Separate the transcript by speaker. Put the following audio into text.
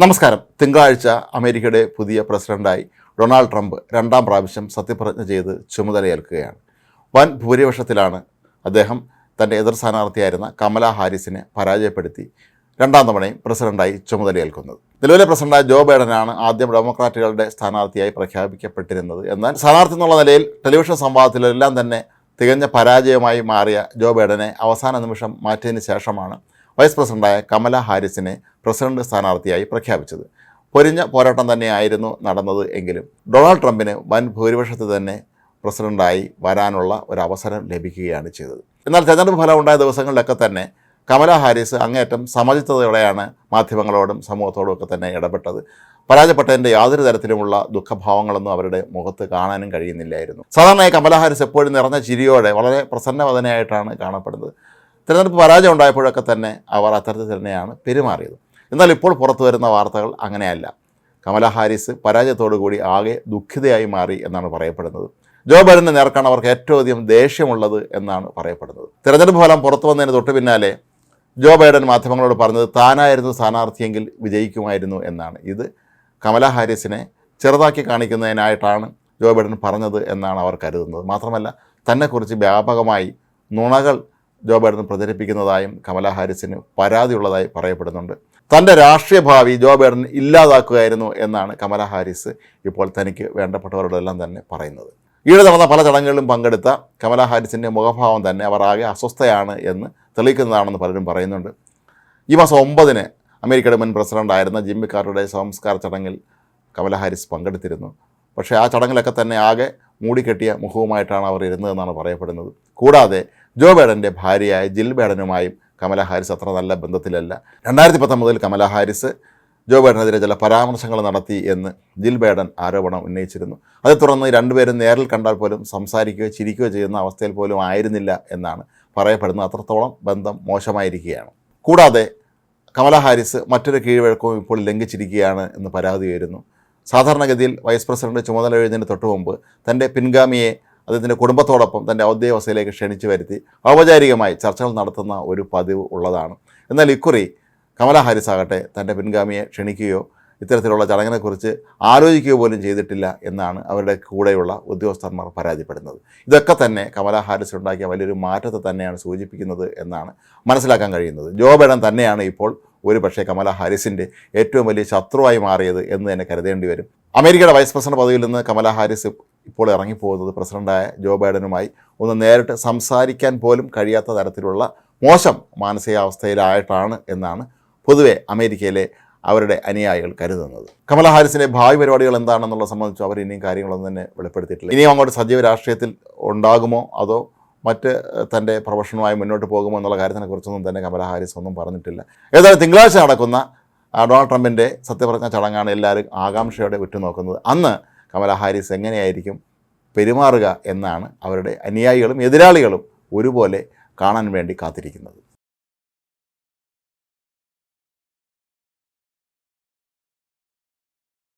Speaker 1: നമസ്കാരം. തിങ്കളാഴ്ച അമേരിക്കയുടെ പുതിയ പ്രസിഡന്റായി ഡൊണാൾഡ് ട്രംപ് രണ്ടാം പ്രാവശ്യം സത്യപ്രതിജ്ഞ ചെയ്ത് ചുമതലയേൽക്കുകയാണ്. വൻ ഭൂരിപക്ഷത്തിലാണ് അദ്ദേഹം തന്റെ എതിർ സ്ഥാനാർത്ഥിയായിരുന്ന കമല ഹാരിസിനെ പരാജയപ്പെടുത്തി രണ്ടാം തവണയും പ്രസിഡന്റായി ചുമതലയേൽക്കുന്നത്. നിലവിലെ പ്രസിഡന്റായ ജോ ബൈഡനാണ് ആദ്യം ഡെമോക്രാറ്റുകളുടെ സ്ഥാനാർത്ഥിയായി പ്രഖ്യാപിക്കപ്പെട്ടിരുന്നത് എന്നാൽ സ്ഥാനാർത്ഥി എന്നുള്ള നിലയിൽ ടെലിവിഷൻ സംവാദത്തിലെല്ലാം തന്നെ തികഞ്ഞ പരാജയമായി മാറിയ ജോ ബൈഡനെ അവസാന നിമിഷം മാറ്റിയതിന് ശേഷമാണ് വൈസ് പ്രസിഡന്റായ കമല ഹാരിസിനെ പ്രസിഡന്റ് സ്ഥാനാർത്ഥിയായി പ്രഖ്യാപിച്ചത്. പൊരിഞ്ഞ പോരാട്ടം തന്നെയായിരുന്നു നടന്നത് എങ്കിലും ഡൊണാൾഡ് ട്രംപിന് വൻ ഭൂരിപക്ഷത്തിൽ തന്നെ പ്രസിഡന്റായി വരാനുള്ള ഒരു അവസരം ലഭിക്കുകയാണ് ചെയ്തത്. എന്നാൽ തെരഞ്ഞെടുപ്പ് ഫലം ഉണ്ടായ ദിവസങ്ങളിലൊക്കെ തന്നെ കമല ഹാരിസ് അങ്ങേറ്റം സമചിത്തതയോടെയാണ് മാധ്യമങ്ങളോടും സമൂഹത്തോടും ഒക്കെ തന്നെ ഇടപെട്ടത്. പരാജയപ്പെട്ടതിന്റെ യാതൊരു തരത്തിലുമുള്ള ദുഃഖഭാവങ്ങളൊന്നും അവരുടെ മുഖത്ത് കാണാനും കഴിയുന്നില്ലായിരുന്നു. സാധാരണയായി കമല ഹാരിസ് എപ്പോഴും നിറഞ്ഞ ചിരിയോടെ വളരെ പ്രസന്നവദനയായിട്ടാണ് കാണപ്പെടുന്നത്. തിരഞ്ഞെടുപ്പ് പരാജയം ഉണ്ടായപ്പോഴൊക്കെ തന്നെ അവർ അത്തരത്തിൽ തന്നെയാണ് പെരുമാറിയത്. എന്നാൽ ഇപ്പോൾ പുറത്തു വരുന്ന വാർത്തകൾ അങ്ങനെയല്ല. കമല ഹാരിസ് പരാജയത്തോടുകൂടി ആകെ ദുഃഖിതയായി മാറി എന്നാണ് പറയപ്പെടുന്നത്. ജോ ബൈഡനെ നേർക്കാണ് അവർക്ക് ഏറ്റവും അധികം ദേഷ്യമുള്ളത് എന്നാണ് പറയപ്പെടുന്നത്. തിരഞ്ഞെടുപ്പ് ഫലം പുറത്തു വന്നതിന് തൊട്ട് പിന്നാലെ ജോ ബൈഡൻ മാധ്യമങ്ങളോട് പറഞ്ഞത് താനായിരുന്നു സ്ഥാനാർത്ഥിയെങ്കിൽ വിജയിക്കുമായിരുന്നു എന്നാണ്. ഇത് കമല ഹാരിസിനെ ചെറുതാക്കി കാണിക്കുന്നതിനായിട്ടാണ് ജോ ബൈഡൻ പറഞ്ഞത് എന്നാണ് അവർ കരുതുന്നത്. മാത്രമല്ല തന്നെക്കുറിച്ച് വ്യാപകമായി നുണകൾ ജോ ബൈഡൻ പ്രചരിപ്പിക്കുന്നതായും കമല ഹാരിസിന് പരാതിയുള്ളതായി പറയപ്പെടുന്നുണ്ട്. തന്റെ രാഷ്ട്രീയ ഭാവി ജോ ബൈഡൻ ഇല്ലാതാക്കുകയായിരുന്നു എന്നാണ് കമല ഹാരിസ് ഇപ്പോൾ തനിക്ക് വേണ്ടപ്പെട്ടവരോടെല്ലാം തന്നെ പറയുന്നത്. ഈയിടെ നടന്ന പല ചടങ്ങുകളിലും പങ്കെടുത്ത കമല ഹാരിസിന്റെ മുഖഭാവം തന്നെ അവർ ആകെ അസ്വസ്ഥയാണ് എന്ന് തെളിയിക്കുന്നതാണെന്ന് പലരും പറയുന്നുണ്ട്. ഈ മാസം ഒമ്പതിന് അമേരിക്കയുടെ മുൻ പ്രസിഡന്റായിരുന്ന ജിമ്മി കാർട്ടറുടെ സംസ്കാര ചടങ്ങിൽ കമല ഹാരിസ് പങ്കെടുത്തിരുന്നു. പക്ഷേ ആ ചടങ്ങിലൊക്കെ തന്നെ ആകെ മൂടിക്കെട്ടിയ മുഖവുമായിട്ടാണ് അവർ ഇരുന്നതെന്നാണ് പറയപ്പെടുന്നത്. കൂടാതെ ജോ ബൈഡന്റെ ഭാര്യയായ ജിൽ ബൈഡനുമായും കമലാ ഹാരിസ് അത്ര നല്ല ബന്ധത്തിലല്ല. രണ്ടായിരത്തി പത്തൊമ്പതിൽ കമലാ ഹാരിസ് ജോ ബൈഡനെതിരെ ചില പരാമർശങ്ങൾ നടത്തി എന്ന് ജിൽ ബൈഡൻ ആരോപണം ഉന്നയിച്ചിരുന്നു. അതേ തുടർന്ന് രണ്ടുപേരും നേരിൽ കണ്ടാൽ പോലും സംസാരിക്കുകയോ ചിരിക്കുകയോ ചെയ്യുന്ന അവസ്ഥയിൽ പോലും ആയിരുന്നില്ല എന്നാണ് പറയപ്പെടുന്നത്. അത്രത്തോളം ബന്ധം മോശമായിരിക്കുകയാണ്. കൂടാതെ കമലാ ഹാരിസ് മറ്റൊരു കീഴ്വഴക്കവും ഇപ്പോൾ ലംഘിച്ചിരിക്കുകയാണ് എന്ന് പരാതി ഉയരുന്നു. സാധാരണഗതിയിൽ വൈസ് പ്രസിഡന്റ് ചുമതല എഴുതുന്നതിന് തൊട്ട് മുമ്പ് തന്റെ പിൻഗാമിയെ അദ്ദേഹത്തിന്റെ കുടുംബത്തോടൊപ്പം തന്റെ ഔദ്യോഗിക വസതിയിലേക്ക് ക്ഷണിച്ചു വരുത്തി ഔപചാരികമായി ചർച്ചകൾ നടത്തുന്ന ഒരു പതിവ് ഉള്ളതാണ്. എന്നാൽ ഇക്കുറി കമലാ ഹാരിസ് ആകട്ടെ തന്റെ പിൻഗാമിയെ ക്ഷണിക്കുകയോ ഇത്തരത്തിലുള്ള ചടങ്ങിനെക്കുറിച്ച് ആലോചിക്കുക പോലും ചെയ്തിട്ടില്ല എന്നാണ് അവരുടെ കൂടെയുള്ള ഉദ്യോഗസ്ഥന്മാർ പരാതിപ്പെടുന്നത്. ഇതൊക്കെ തന്നെ കമലാ ഹാരിസ് ഉണ്ടാക്കിയ വലിയൊരു മാറ്റത്തെ തന്നെയാണ് സൂചിപ്പിക്കുന്നത് എന്നാണ് മനസ്സിലാക്കാൻ കഴിയുന്നത്. ജോ ബൈഡൻ തന്നെയാണ് ഇപ്പോൾ ഒരു പക്ഷേ കമല ഹാരിസിന്റെ ഏറ്റവും വലിയ ശത്രുവായി മാറിയത് എന്ന് തന്നെ കരുതേണ്ടി വരും. അമേരിക്കയുടെ വൈസ് പ്രസിഡന്റ് പദവിയിൽ നിന്ന് കമല ഹാരിസ് ഇപ്പോൾ ഇറങ്ങിപ്പോകുന്നത് പ്രസിഡന്റായ ജോ ബൈഡനുമായി ഒന്ന് നേരിട്ട് സംസാരിക്കാൻ പോലും കഴിയാത്ത തരത്തിലുള്ള മോശം മാനസികാവസ്ഥയിലായിട്ടാണ് എന്നാണ് പൊതുവെ അമേരിക്കയിലെ അവരുടെ അനുയായികൾ കരുതുന്നത്. കമല ഹാരിസിന്റെ ഭാവി പരിപാടികൾ എന്താണെന്നുള്ളത് സംബന്ധിച്ച് അവർ ഇനിയും കാര്യങ്ങളൊന്നും തന്നെ വെളിപ്പെടുത്തിയിട്ടില്ല. ഇനിയും അങ്ങോട്ട് സജീവ രാഷ്ട്രീയത്തിൽ ഉണ്ടാകുമോ അതോ മറ്റ് തന്റെ പ്രൊഫഷനുമായി മുന്നോട്ട് പോകുമോ എന്നുള്ള കാര്യത്തിനെക്കുറിച്ചൊന്നും തന്നെ കമല ഹാരിസ് ഒന്നും പറഞ്ഞിട്ടില്ല. ഏതായാലും തിങ്കളാഴ്ച നടക്കുന്ന ഡൊണാൾഡ് ട്രംപിന്റെ സത്യപ്രതിജ്ഞ ചടങ്ങാണ് എല്ലാവരും ആകാംക്ഷയോടെ ഉറ്റുനോക്കുന്നത്. അന്ന് കമല ഹാരിസ് എങ്ങനെയായിരിക്കും പെരുമാറുക എന്നാണ് അവരുടെ അനുയായികളും എതിരാളികളും ഒരുപോലെ കാണാൻ വേണ്ടി കാത്തിരിക്കുന്നത്.